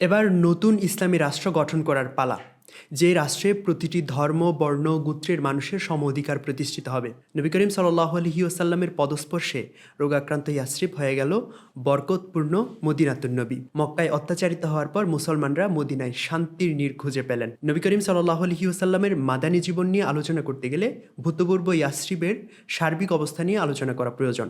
এবার নতুন ইসলামী রাষ্ট্র গঠন করার পালা, যে রাষ্ট্রে প্রতিটি ধর্ম, বর্ণ, গোত্রের মানুষের সম অধিকার প্রতিষ্ঠিত হবে। নবী করিম সাল্লাহ আলহি ওসাল্লামের পদস্পর্শে রোগাক্রান্ত ইয়াসরিফ হয়ে গেল বরকতপূর্ণ মদিনাতুন নবী। মক্কায় অত্যাচারিত হওয়ার পর মুসলমানরা মদিনায় শান্তির নীর খুঁজে পেলেন। নবী করিম সাল্লাহ আলহি ওসাল্লামের মাদানী জীবন নিয়ে আলোচনা করতে গেলে ভূতপূর্ব ইয়াসরিবের সার্বিক অবস্থা নিয়ে আলোচনা করা প্রয়োজন।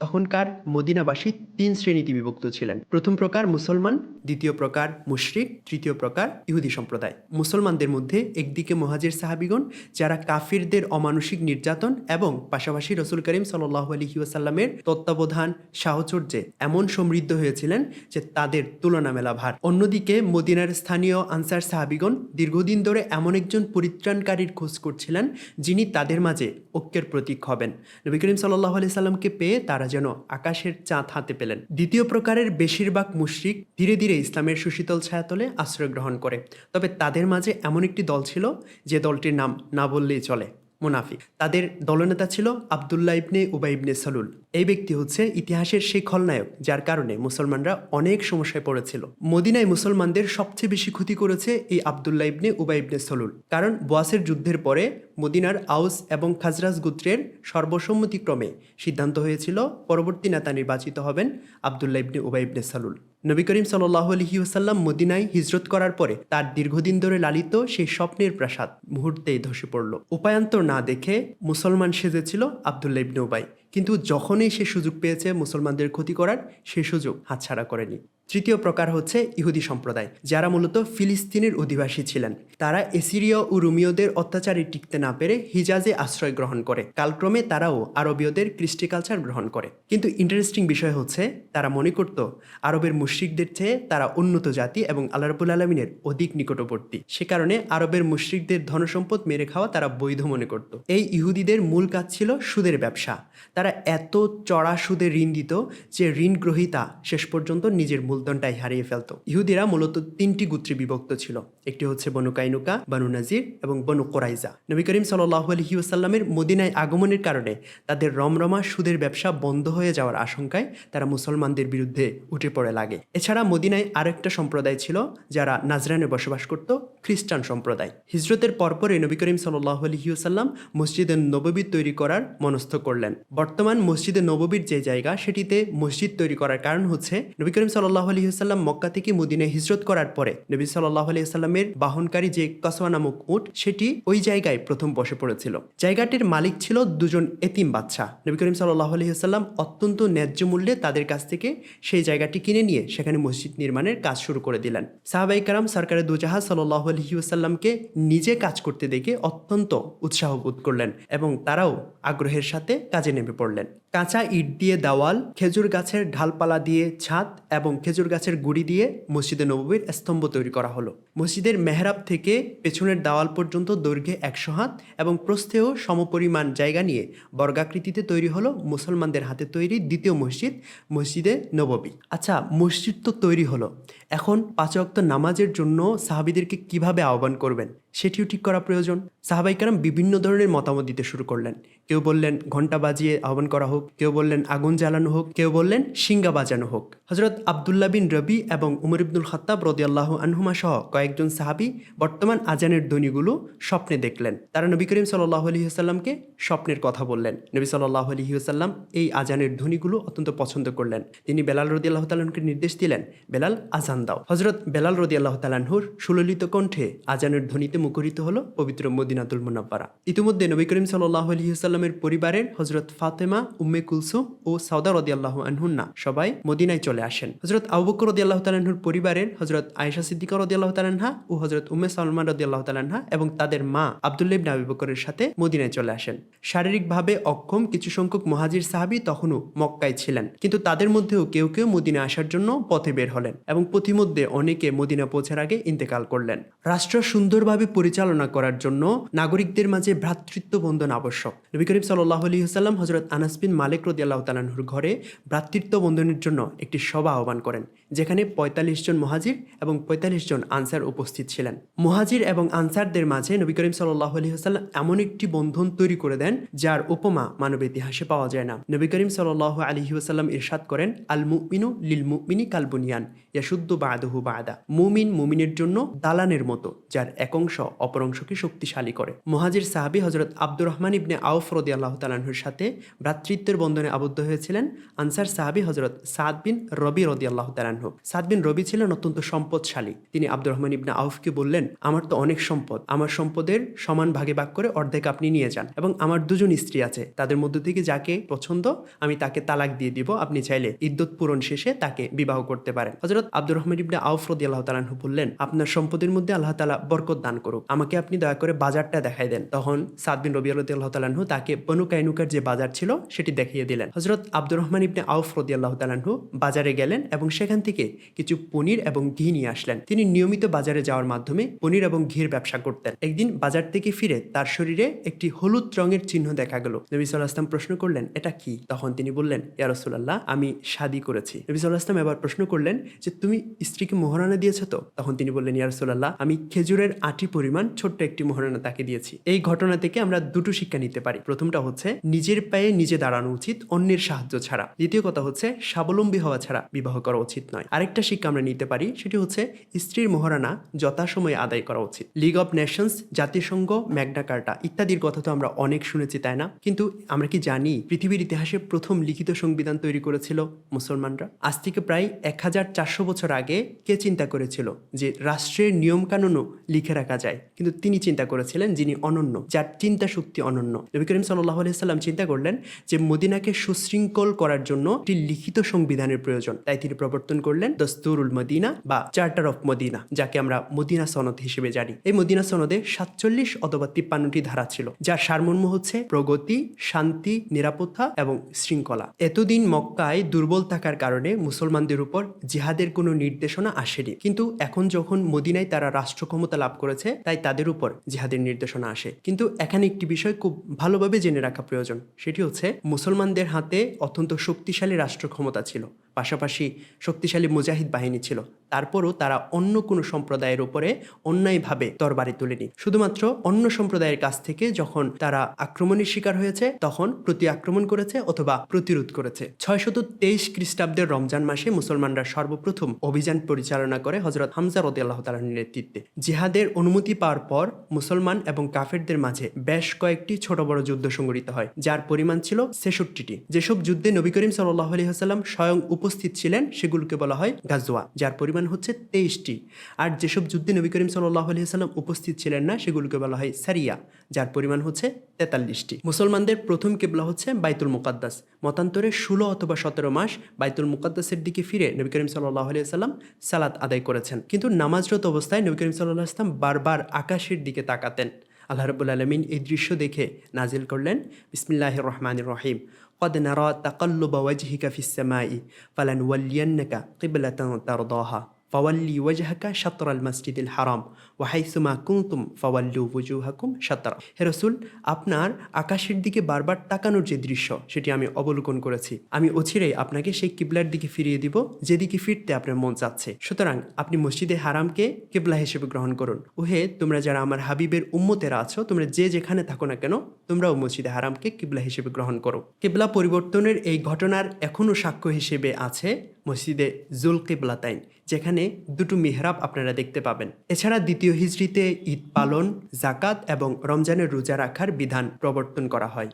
তখনকার মদিনাবাসী তিন শ্রেণীতে বিভক্ত ছিলেন। প্রথম প্রকার মুসলমান দ্বিতীয় প্রকার মুশরিক, তৃতীয় প্রকার ইহুদি সম্প্রদায়। মুসলমানদের মধ্যে একদিকে মহাজের সাহাবিগণ, যারা কাফিরদের অমানসিক নির্যাতন এবং পাশাপাশি রসুল করিম সাল্লাহ আলহি ওয়াসাল্লামের তত্ত্বাবধান সাহচর্যে এমন সমৃদ্ধ হয়েছিলেন যে তাদের তুলনা মেলা ভার। অন্যদিকে মদিনার স্থানীয় আনসার সাহাবিগণ দীর্ঘদিন ধরে এমন একজন পরিত্রাণকারীর খোঁজ করছিলেন, যিনি তাদের মাঝে ঐক্যের প্রতীক হবেন। নবী করিম সাল্লাহ আলি সাল্লামকে পেয়ে তারা যেন আকাশের চাঁদ হাতে পেলেন। দ্বিতীয় প্রকারের বেশিরভাগ মুশরিক ধীরে ধীরে ইসলামের সুশীতল ছায়াতলে আশ্রয় গ্রহণ করে। তবে তাদের মাঝে এমন একটি দল ছিল যে দলটির নাম না বললেই চলে, মুনাফিক। তাদের দলনেতা ছিল আবদুল্লাহ ইবনে উবাই ইবনে সলুল। এই ব্যক্তি হচ্ছে ইতিহাসের সেই খলনায়ক যার কারণে মুসলমানরা অনেক সমস্যায় পড়েছিল। মদিনায় মুসলমানদের সবচেয়ে বেশি ক্ষতি করেছে এই আবদুল্লাহ ইবনে উবাই ইবনে সলুল। কারণ বোয়াসের যুদ্ধের পরে মদিনার আউস এবং খাজরাজ গোত্রের সর্বসম্মতিক্রমে সিদ্ধান্ত হয়েছিল পরবর্তী নেতা নির্বাচিত হবেন আবদুল্লাহ ইবনে উবাই ইবনে সালুল। নবী করিম সাল্লাহ আলহি ওসাল্লাম মদিনায় হিজরত করার পরে তার দীর্ঘদিন ধরে লালিত সেই স্বপ্নের প্রাসাদ মুহূর্তেই ধসে পড়ল। উপায়ান্তর না দেখে মুসলমান সেজেছিল আবদুল্লা ইবনে উবাই। কিন্তু যখনই সে সুযোগ পেয়েছে মুসলমানদের ক্ষতি করার, সে সুযোগ হাতছাড়া করেনি। তৃতীয় প্রকার হচ্ছে ইহুদি সম্প্রদায়, যারা মূলত ফিলিস্তিনের অধিবাসী ছিলেন। তারা এসিরীয় ও রুমিওদের অত্যাচারে টিকতে না পেরে হিজাজে আশ্রয় গ্রহণ করে। কালক্রমে তারাও আরবীয়দের কৃষ্টি কালচার গ্রহণ করে। কিন্তু ইন্টারেস্টিং বিষয় হচ্ছে, তারা মনে করত, আরবের মুশ্রিকদের চেয়ে তারা উন্নত জাতি এবং আল্লাহ রবুল আলমিনের অধিক নিকটবর্তী। সে কারণে আরবের মুশ্রিকদের ধনসম্পদ মেরে খাওয়া তারা বৈধ মনে করত। এই ইহুদিদের মূল কাজ ছিল সুদের ব্যবসা। তারা এত চড়া সুদে ঋণ দিত যে ঋণ গ্রহীতা শেষ পর্যন্ত নিজের মূলধনটাই হারিয়ে ফেলত। ইহুদিরা মূলত তিনটি গোত্রে বিভক্ত ছিল। একটি হচ্ছে বনু কাইনুকা, বানু নাজির এবং বনু কোরাইজা। নবী করিম সাল্লাহ আলহি ওসাল্লামের মদিনায় আগমনের কারণে তাদের রমরমা সুদের ব্যবসা বন্ধ হয়ে যাওয়ার আশঙ্কায় তারা মুসলমানদের বিরুদ্ধে উঠে পড়ে লাগে। এছাড়া মদিনায় আরেকটা সম্প্রদায় ছিল যারা নাজরানে বসবাস করত, খ্রিস্টান সম্প্রদায়। হিজরতের পরপরে নবী করিম সাল্লাহ আলহি ওসাল্লাম মসজিদে নববী তৈরি করার মনস্থ করলেন। বর্তমান মসজিদে নববীর যে জায়গা, সেটিতে মসজিদ তৈরি করার কারণ হচ্ছে নবী করিম সাল্লাহ আলহিহাল্লাম মক্কা থেকে মদিনায় হিজরত করার পরে নবী সাল্লাহ আলহিহাল্লামের বাহনকারী যে কসোয়া নামক উট, সেটি ওই জায়গায় প্রথম বসে পড়েছিল। জায়গাটির মালিক ছিল দুজন এতিম বাচ্চা। নবী করিম সাল্লাহ আলহিহাল্লাম অত্যন্ত ন্যায্য মূল্যে তাদের কাছ থেকে সেই জায়গাটি কিনে নিয়ে সেখানে মসজিদ নির্মাণের কাজ শুরু করে দিলেন। সাহাবাই কারাম সরকারের দুজাহা সাল্লাহ আলহিউসাল্লামকে নিজে কাজ করতে দেখে অত্যন্ত উৎসাহ বোধ করলেন এবং তারাও আগ্রহের সাথে কাজে নেমে পড়লেন। কাঁচা ইট দিয়ে দেওয়াল, খেজুর গাছের ঢালপালা দিয়ে ছাদ এবং খেজুর গাছের গুড়ি দিয়ে মসজিদে নববীর স্তম্ভ তৈরি করা হলো। মসজিদের মেহরাব থেকে পেছনের দেওয়াল পর্যন্ত দৈর্ঘ্যে একশো হাত এবং প্রস্থেও সমপরিমাণ জায়গা নিয়ে বর্গাকৃতিতে তৈরি হলো মুসলমানদের হাতে তৈরি দ্বিতীয় মসজিদ, মসজিদে নববী। আচ্ছা মসজিদ তো তৈরি হলো। এখন পাঁচ অক্ত নামাজের জন্য সাহাবিদেরকে কীভাবে আহ্বান করবেন? সেটিও ঠিক করা প্রয়োজন। সাহাবাইকারাম বিভিন্ন ধরনের মতামত দিতে শুরু করলেন। কেউ বললেন ঘণ্টা বাজিয়ে আহ্বান করা হোক। কেউ বললেন, আগুন জ্বালানো হোক। কেউ বললেন সিঙ্গা বাজানো হোক। হজরত আবদুল্লাহ বিন রবি এবং উমর ইবনুল খত্তাব রদিয়াল্লাহ আনহুমা সহ কয়েকজন সাহাবি বর্তমান আজানের ধ্বনিগুলো স্বপ্নে দেখলেন। তারা নবী করিম সাল্লাহ আলহিহাস্লামকে স্বপ্নের কথা বললেন। নবী সাল্লাহ আলহিহাস্লাম এই আজানের ধ্বনিগুলো অত্যন্ত পছন্দ করলেন। তিনি বেলাল রদি আল্লাহ তালাহকে নির্দেশ দিলেন, বেলাল আজান দাও। হজরত বেলাল রদি আল্লাহ তালাহুর সুললিত কণ্ঠে আজানের ধ্বনিতে মুখরিত হলো পবিত্র মদিনাতুল মুনাব্বারা। ইতিমধ্যে নবী করিম সাল্লাহ আলহিহাস্লামের পরিবারের হজরত ফাতেমা, উম্মে কুলসুম ও সাউদা রদি আল্লাহ আনহুন্না সবাই মদিনায় চলে আসেন। হজরত আবুবকর রদি আল্লাহ তালাহুর পরিবারের হজরত আয়েশা সিদ্দিকা রদি আল্লাহ তালাহা ও হজরত উম্মে সালমান রদি আল্লাহ তালাহা এবং তাদের মা আবদুল্লাহ নাবিবকরের সাথে মদিনায় চলে আসেন। শারীরিকভাবে অক্ষম কিছু সংখ্যক মহাজির সাহাবি তখনও মক্কায় ছিলেন, কিন্তু তাদের মধ্যেও কেউ কেউ মদিনা আসার জন্য পথে বের হলেন এবং পথিমধ্যে অনেকে মদিনা পৌঁছার আগে ইন্তেকাল করলেন। রাষ্ট্র সুন্দরভাবে পরিচালনা করার জন্য নাগরিকদের মাঝে ভ্রাতৃত্ব বন্ধন আবশ্যক। নবী করিম সাল্লাহ আলী সাল্লাম হজরত আনাস বিন মালিক রদি আল্লাহ তালাহুর ঘরে ভ্রাতৃত্ব বন্ধনের জন্য একটি সভা আহ্বান করেন, যেখানে পঁয়তাল্লিশ জন মহাজির এবং পঁয়তাল্লিশ জন আনসার উপস্থিত ছিলেন। মহাজির এবং আনসারদের মাঝে নবী করিম সাল্লাহ আলী সাল্লাম এমন একটি বন্ধন তৈরি করে দেন, যার উপমা মানব ইতিহাসে পাওয়া যায় না। নবী করিম সাল্লাহ আলহি ওসাল্লাম ইরশাদ করেন, আল মুমিনু লিল মুমিনি কালবুনিয়ান ইয়াসুদ্দু বাদহু বাদা। মুমিন মুমিনের জন্য দালানের মতো, যার এক অংশ অপর অংশকে শক্তিশালী করে। মহাজির সাহাবি হজরত আব্দুর রহমান ইবনে আউফ রদি আল্লাহ তালাহুর সাথে ভ্রাতৃত্বের বন্ধনে আবদ্ধ হয়েছিলেন আনসার সাহাবি হজরত সাদ বিন রবি রদি আল্লাহ তালাহু সাদ বিন রবি ছিলেন অত্যন্ত সম্পদশালী। তিনি আব্দুর রহমান ইবনে আউফকে বললেন, আমার তো অনেক সম্পদ। আমার সম্পদের সমান ভাগে ভাগ করে অর্ধেক আপনি নিয়ে যান এবং আমার দুজন স্ত্রী আছে। তাদের মধ্য থেকে যাকে পছন্দ, আমি তাকে তালাক দিয়ে দিব। আপনি চাইলে ইদ্যত পূরণ শেষে তাকে বিবাহ করতে পারেন। হজরত আব্দুর রহমান ইবনে আউফ রদি আল্লাহ তালাহু বললেন, আপনার সম্পদের মধ্যে আল্লাহ তালা বরকত দান করুক আমাকে আপনি দয়া করে বাজারটা দেখাই দেন। তখন সাদ বিন রবি আল্লাহ তাকে বনু কাইনুকার যে বাজার ছিল, সেটি দেখিয়ে দিলেন। হজরত আব্দুর রহমান ইবনে আউফ রদি আল্লাহ তালাহু বাজারে গেলেন এবং সেখান থেকে কিছু পনির এবং ঘি নিয়ে আসলেন। তিনি নিয়মিত বাজারে যাওয়ার মাধ্যমে পনির এবং ঘির ব্যবসা করতেন। একদিন বাজার থেকে ফিরে তার শরীরে একটি হলুদ রঙের চিহ্ন দেখা গেল। নবী সাল্লাহ আসলাম প্রশ্ন করলেন, এটা কি? তখন তিনি বললেন, ইয়া রসুল্লাহ আমি শাদি করেছি। নবী সাল্লাহ আসলাম এবার প্রশ্ন করলেন যে, তুমি স্ত্রীকে মোহরানা দিয়েছ তো? তখন তিনি বললেন, ইয়া রসুল্লাহ আমি খেজুরের আটি পরিমাণ ছোট্ট একটি মোহরানা তাকে দিয়েছি। এই ঘটনা থেকে আমরা দুটো শিক্ষা নিতে পারি। প্রথমটা হচ্ছে, নিজের পায়ে নিজে দাঁড়ানো উচিত, অন্যের সাহায্য ছাড়া। দ্বিতীয় কথা হচ্ছে, স্বাবলম্বী হওয়া ছাড়া বিবাহ করা উচিত নয়। আরেকটা শিক্ষা আমরা নিতে পারি, সেটি হচ্ছে, স্ত্রীর মোহরানা যথাসময়ে আদায় করা উচিত। লিগ অব নেশনস জাতিসংঘ, ম্যাগনা কার্টা ইত্যাদির কথা তো আমরা অনেক শুনেছি, তাই না? কিন্তু আমরা কি জানি, পৃথিবীর ইতিহাসে প্রথম লিখিত সংবিধান তৈরি করেছিল মুসলমানরা? আজ থেকে প্রায় এক হাজার চারশো বছর আগে কে চিন্তা করেছিল যে রাষ্ট্রের নিয়মকানুনও লিখে রাখা যায়? কিন্তু তিনি চিন্তা করেছিলেন যিনি অনন্য, যার চিন্তা শক্তি অনন্য। নবী করিম সাল্লাহ সাল্লাম চিন্তা করলেন যে মদিনাকে সুশৃঙ্খল করার জন্য একটি লিখিত সংবিধানের প্রয়োজন। তাই তিনি প্রবর্তন করলেন দস্তুরুল মদিনা বা চার্টার অফ মদিনা, যাকে আমরা মদিনা সনদ হিসেবে জানি। এই মদিনা সনদে সাতচল্লিশ অথবা তিপ্পান্নটি ধারা ছিল, যার সারমর্ম হচ্ছে প্রগতি, শান্তি, নিরাপত্তা এবং শৃঙ্খলা। এতদিন মক্কায় দুর্বল থাকার কারণে মুসলমানদের উপর জিহাদের কোনো নির্দেশনা আসেনি। কিন্তু এখন যখন মদিনায় তারা রাষ্ট্র ক্ষমতা লাভ করেছে তাই তাদের উপর জিহাদের নির্দেশনা আসে। কিন্তু এখানে একটি বিষয় খুব ভালোভাবে জেনে রাখা প্রয়োজন। সেটি হচ্ছে, মুসলমানদের হাতে অত্যন্ত শক্তিশালী রাষ্ট্র ক্ষমতা ছিল। পাশাপাশি শক্তিশালী মুজাহিদ বাহিনী ছিল। তারপরও তারা অন্য কোনো সম্প্রদায়ের উপরে অন্যায়ভাবে তরবারি তুলেনি। শুধুমাত্র অন্য সম্প্রদায়ের কাছ থেকে যখন তারা আক্রমণের শিকার হয়েছে, তখন প্রতি আক্রমণ করেছে অথবা প্রতিরোধ করেছে। ছয়শত তেইশ খ্রিস্টাব্দের রমজান মাসে মুসলমানরা সর্বপ্রথম অভিযান পরিচালনা করে হজরত হামজা রদি আল্লাহ তালার নেতৃত্বে। জিহাদের অনুমতি পাওয়ার পর মুসলমান এবং কাফেরদের মাঝে বেশ কয়েকটি ছোট বড় যুদ্ধ সংঘটিত হয়, যার পরিমাণ ছিল ছেষট্টিটি। যেসব যুদ্ধে নবী করিম সাল্লাহ আলী হাসাল্লাম স্বয়ং উপস্থিত ছিলেন সেগুলোকে বলা হয় গাজোয়া যার পরিমাণ হচ্ছে তেইশটি। আর যেসব যুদ্ধে নবী করিম সাল্লাহ আলী সাল্লাম উপস্থিত ছিলেন না, সেগুলোকে বলা হয় সারিয়া, যার পরিমাণ হচ্ছে তেতাল্লিশটি। মুসলমানদের প্রথম কেবলা হচ্ছে বাইতুল মুকাদ্দাস। মতান্তরে ষোলো অথবা সতেরো মাস বাইতুল মুকাদ্দাসের দিকে ফিরে নবী করিম সাল্লাহ আলী সাল্লাম সালাত আদায় করেছেন। কিন্তু নামাজরত অবস্থায় নবী করিম সাল্লাহ আসলাম বারবার আকাশের দিকে তাকাতেন। আল্লাহ রবুল আলমিন এই দৃশ্য দেখে নাজিল করলেন বিসমিল্লাহ রহমান রহিম। قد نرى تقلب وجهك في السماء فلنولينك قبلة ترضاها. ফাওয়াল্লি ওয়াজাহাকা সাতর আল মসজিদুল হারাম ওয়াহাইসুমা কুমতুম ফাওয়াল্লু ওজুহাকুম সাতর হে রসুল, আপনার আকাশের দিকে বারবার তাকানোর যে দৃশ্য, সেটি আমি অবলোকন করেছি। আমি অচিরেই আপনাকে সেই কিবলার দিকে ফিরিয়ে দিব যেদিকে ফিরতে আপনার মন চাচ্ছে। সুতরাং আপনি মসজিদে হারামকে কিবলা হিসেবে গ্রহণ করুন। ওহে, তোমরা যারা আমার হাবিবের উম্মতেরা আছো, তোমরা যে যেখানে থাকো না কেন, তোমরাও মসজিদে হারামকে কিবলা হিসেবে গ্রহণ করো। কিবলা পরিবর্তনের এই ঘটনার এখনও সাক্ষ্য হিসেবে আছে মসজিদে জুল কিবলাতাইন যেখানে দুটো মেহরাব আপনারা দেখতে পাবেন। এছাড়া দ্বিতীয় হিজড়িতে ঈদ পালন, জাকাত এবং রমজানের রোজা রাখার বিধান প্রবর্তন করা হয়।